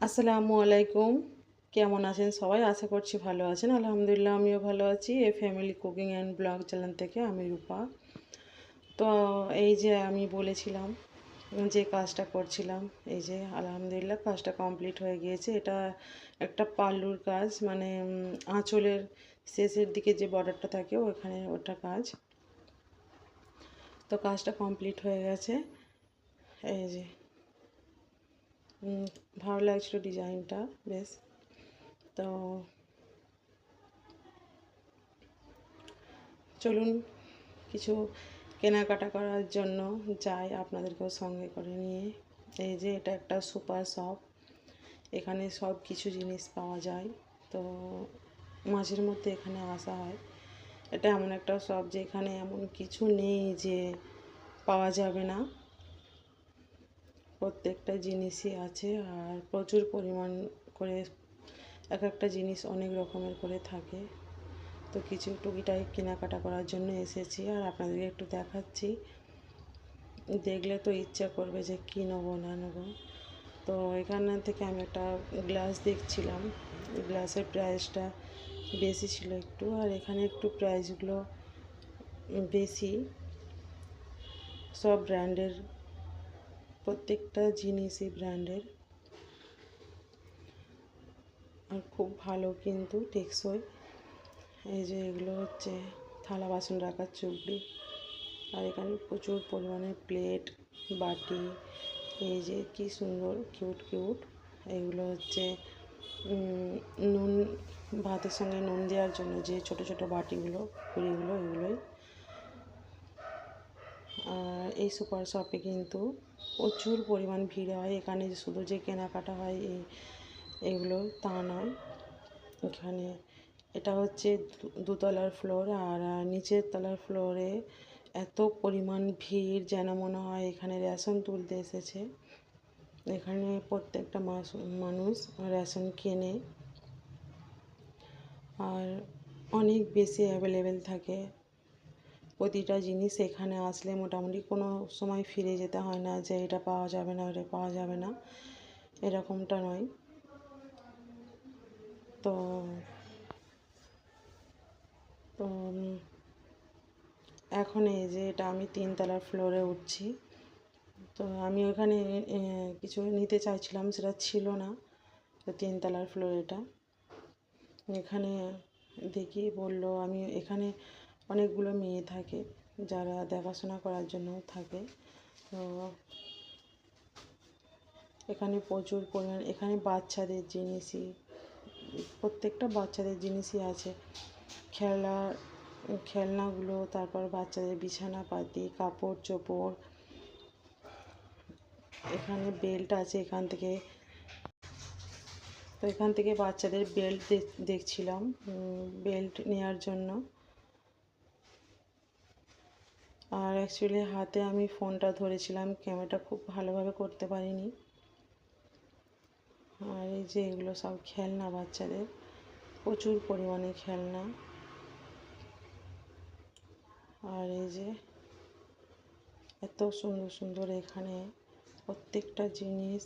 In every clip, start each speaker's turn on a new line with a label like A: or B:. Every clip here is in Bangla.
A: আসসালামু আলাইকুম। কেমন আছেন সবাই? আশা করছি ভালো আছেন। আলহামদুলিল্লাহ, আমিও ভালো আছি। A family cooking and blog channel থেকে আমি রূপা। তো, এই যে আমি বলেছিলাম যে কাজটা করছিলাম, এই যে আলহামদুলিল্লাহ কাজটা কমপ্লিট হয়ে গিয়েছে। এটা একটা পাল্লুর কাজ মানে আঁচলের শেষের দিকে যে বর্ডারটা থাকে, ওখানে ওটা কাজ। তো কাজটা কমপ্লিট হয়ে গেছে। এই যে ভালো লাগছিল ডিজাইনটা, বেশ। তো চলুন কিছু কেনাকাটা করার জন্য যাই আপনাদেরকেও সঙ্গে করে নিয়ে। এই যে এটা একটা সুপার শপ, এখানে সব কিছু জিনিস পাওয়া যায়। তো মাঝের মধ্যে এখানে আসা হয়। এটা এমন একটা শপ যেখানে এমন কিছু নেই যে পাওয়া যাবে না। প্রত্যেকটা জিনিসই আছে আর প্রচুর পরিমাণ করে এক একটা জিনিস অনেক রকমের করে থাকে। তো কিছু টুকিটাকি কেনাকাটা করার জন্য এসেছি আর আপনাদেরকে একটু দেখাচ্ছি। দেখলে তো ইচ্ছা করবে যে কী নেব, না নেব। তো এখান থেকে আমি একটা গ্লাস দেখছিলাম। গ্লাসের প্রাইসটা বেশি ছিল একটু আর এখানে একটু প্রাইসগুলো বেশি। সব ব্র্যান্ডের প্রত্যেকটা জিনিসই ব্র্যান্ডের। আর খুব ভালো কিন্তু টেকসই। এই যে এগুলো হচ্ছে থালা বাসন রাখার চুবড়ি। আর এখানে প্রচুর পরিমাণে প্লেট, বাটি, এই যে কি সুন্দর, কিউট কিউট। এগুলো হচ্ছে নুন, ভাতের সঙ্গে নুন দেওয়ার জন্য যে ছোট ছোট বাটিগুলো, কুড়িগুলো, এগুলোই এই সুপার শপে কিন্তু প্রচুর পরিমাণ ভিড় হয়। এখানে শুধু যে কেনাকাটা হয় এই, এগুলো তা নয় এখানে এটা হচ্ছে দোতলার ফ্লোর আর নিচের তলার ফ্লোরে এত পরিমাণ ভিড় যেন মনে হয় এখানে রেশন তুলতে এসেছে। এখানে প্রত্যেকটা মানুষ রেশন কেনে আর অনেক বেশি অ্যাভেলেবেল থাকে। প্রতিটা জিনিস এখানে আসলে মোটামুটি কোনো সময় ফিরে যেতে হয় না যে এটা পাওয়া যাবে না, ওটা পাওয়া যাবে না। এরকমটা নয়। তো তো এখন এই যে এটা আমি তিনতলার ফ্লোরে উঠছি। তো আমি ওখানে কিছু নিতে চাইছিলাম, সেটা ছিল না। তো তিনতলার ফ্লোর এটা। এখানে দেখি বলল, আমি এখানে অনেকগুলো মেয়ে থাকে যারা দেখাশোনা করার জন্য থাকে। তো এখানে প্রচুর পরিমাণ, এখানে বাচ্চাদের জিনিসই, প্রত্যেকটা বাচ্চাদের জিনিসই আছে। খেলনা, খেলনাগুলো, তারপর বাচ্চাদের বিছানাপাতি কাপড় চোপড় এখানে বেল্ট আছে এখান থেকে। তো এখান থেকে বাচ্চাদের বেল্ট দেখছিলাম বেল্ট নেওয়ার জন্য। আর অ্যাকচুয়ালি হাতে আমি ফোনটা ধরেছিলাম ক্যামেরাটা খুব ভালোভাবে করতে পারিনি। আর এই যে এগুলো সব খেলনা বাচ্চাদের, প্রচুর পরিমাণে খেলনা। আর এই যে এত সুন্দর সুন্দর এখানে প্রত্যেকটা জিনিস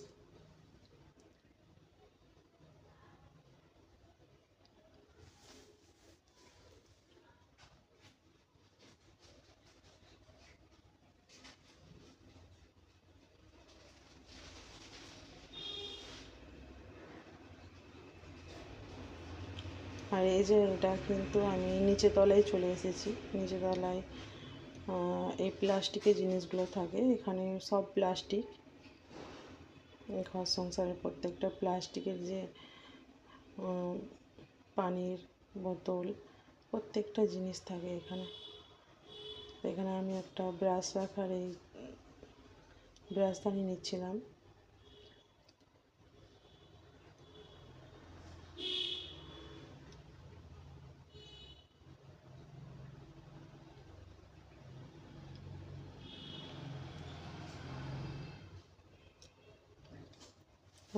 A: আর এই যে এটা কিন্তু আমি নিচে তলায় চলে এসেছি। নিচে তলায় এই প্লাস্টিকের জিনিসগুলো থাকে। এখানে সব প্লাস্টিক। ঘর সংসারের প্রত্যেকটা প্লাস্টিকের যে পানির বোতল, প্রত্যেকটা জিনিস থাকে এখানে। এখানে আমি একটা ব্রাশ রাখার এই ব্রাশদানি নিচ্ছিলাম।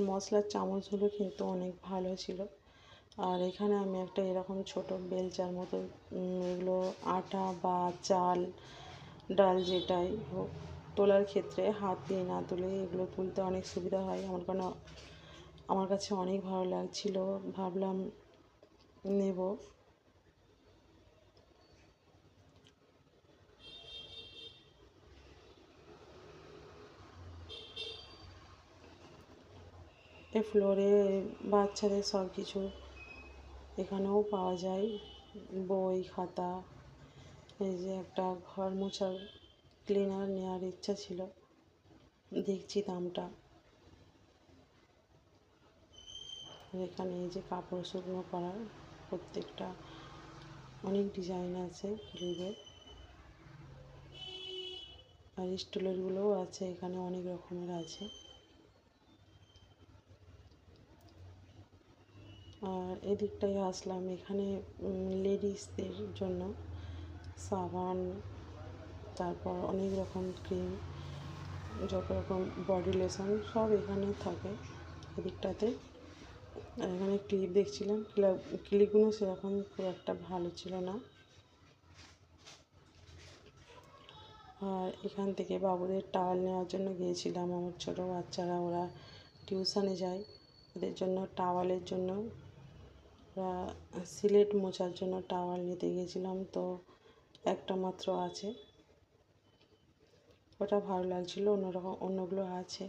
A: মশলার চামচগুলো কিন্তু অনেক ভালো ছিল। আর এখানে আমি একটা এরকম ছোট বেলচার মতো এগুলো আটা বা চাল, ডাল যেটাই হোক, তোলার ক্ষেত্রে হাত দিয়ে না তুলে এগুলো তুলতে অনেক সুবিধা হয়। আমার কেন, আমার কাছে অনেক ভালো লাগছিল। ভাবলাম নেব। এই ফ্লোরে বাচ্চাদের সব কিছু এখানেও পাওয়া যায়। বই, খাতা, এই যে একটা ঘর মোছার ক্লিনার নেওয়ার ইচ্ছা ছিল। দেখছি দামটা। এখানে এই যে কাপড় শুকনো করার প্রত্যেকটা অনেক ডিজাইন আছে ক্লিপের আর স্টুলেরগুলোও আছে, এখানে অনেক রকমের আছে। এদিকটায় আসলাম এখানে লেডিসদের জন্য সাবান, তারপর অনেক রকম ক্রিম, যত রকম বডি লোশন সব এখানে থাকে এদিকটাতে। আর এখানে ক্লিপ দেখছিলাম ক্লিপগুলো সেরকম খুব একটা ভালো ছিল না। আর এখান থেকে বাবুদের টাওয়াল নেওয়ার জন্য গিয়েছিলাম, আমার ছোটো বাচ্চারা, ওরা টিউশানে যায়। ওদের জন্য, টাওয়ালের জন্য ওরা সিলেট মোছার জন্য টাওয়াল নিতে গিয়েছিলাম তো একটা মাত্র আছে। ওটা ভালো লাগছিল, অন্যরকম, অন্যগুলো আছে।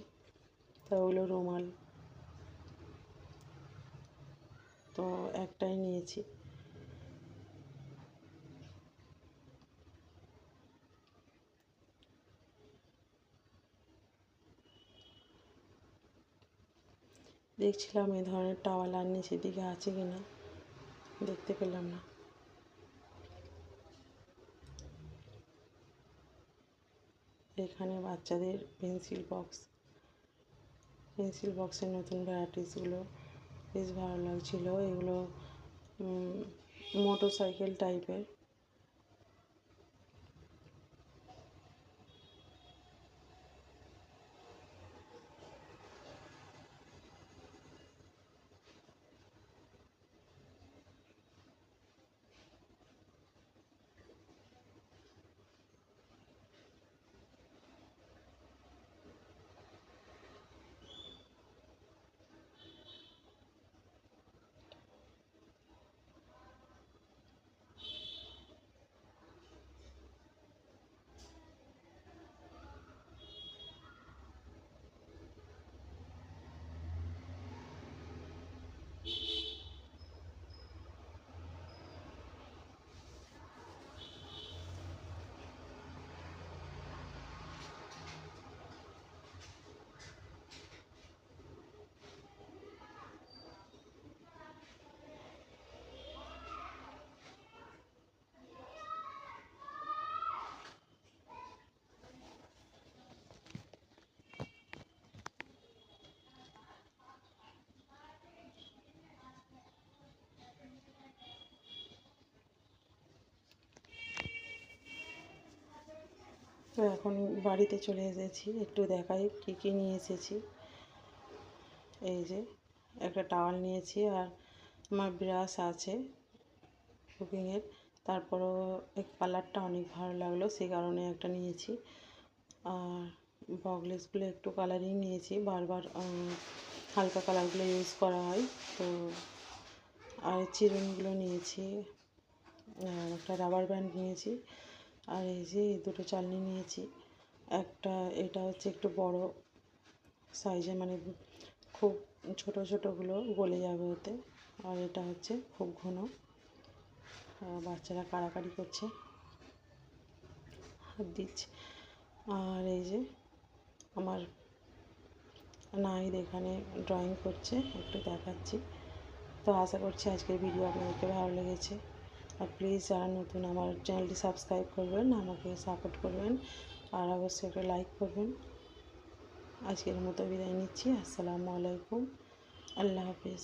A: তা ওগুলো রুমাল। তো একটাই নিয়েছি। দেখছিলাম এই ধরনের টাওয়াল আর নিচের দিকে আছে কি না দেখতে পেলাম না। এখানে বাচ্চাদের পেন্সিল বক্স। পেন্সিল বক্সের নতুন ভ্যারাইটিসগুলো বেশ ভালো লাগছিল। এগুলো মোটর সাইকেল টাইপের তো এখন বাড়িতে চলে এসেছি, একটু দেখাই কী কী নিয়ে এসেছি। এই যে, একটা টাওয়াল নিয়েছি আর আমার ব্রাশ আছে কুকিংয়ের। তারপরও এই কালারটা অনেক ভালো লাগল সেই কারণে একটা নিয়েছি। আর বগলেসগুলো একটু কালারই নিয়েছি, বারবার হালকা কালারগুলো ইউজ করা হয়। তো আর চিরুনগুলো নিয়েছি, আর একটা রাবার ব্যান্ড নিয়েছি। আর এই যে দুটো চালনি নিয়েছি। একটা, এটা হচ্ছে একটু বড় সাইজে মানে খুব ছোট ছোটোগুলো গলে যাবে ওতে। আর এটা হচ্ছে খুব ঘন। বাচ্চারা কাড়াকাড়ি করছে। হাত দিচ্ছে। আর এই যে আমার নাহিদ এখানে ড্রয়িং করছে, একটু দেখাচ্ছি। তো আশা করছি আজকের ভিডিও আপনাদেরকে ভালো লেগেছে। আর প্লিজ যারা নতুন আমার চ্যানেলটি সাবস্ক্রাইব করবেন, আমাকে সাপোর্ট করবেন আর অবশ্যই একটা লাইক করবেন। আজকের মতো বিদায় নিচ্ছি, আসসালামু আলাইকুম, আল্লাহ হাফিজ।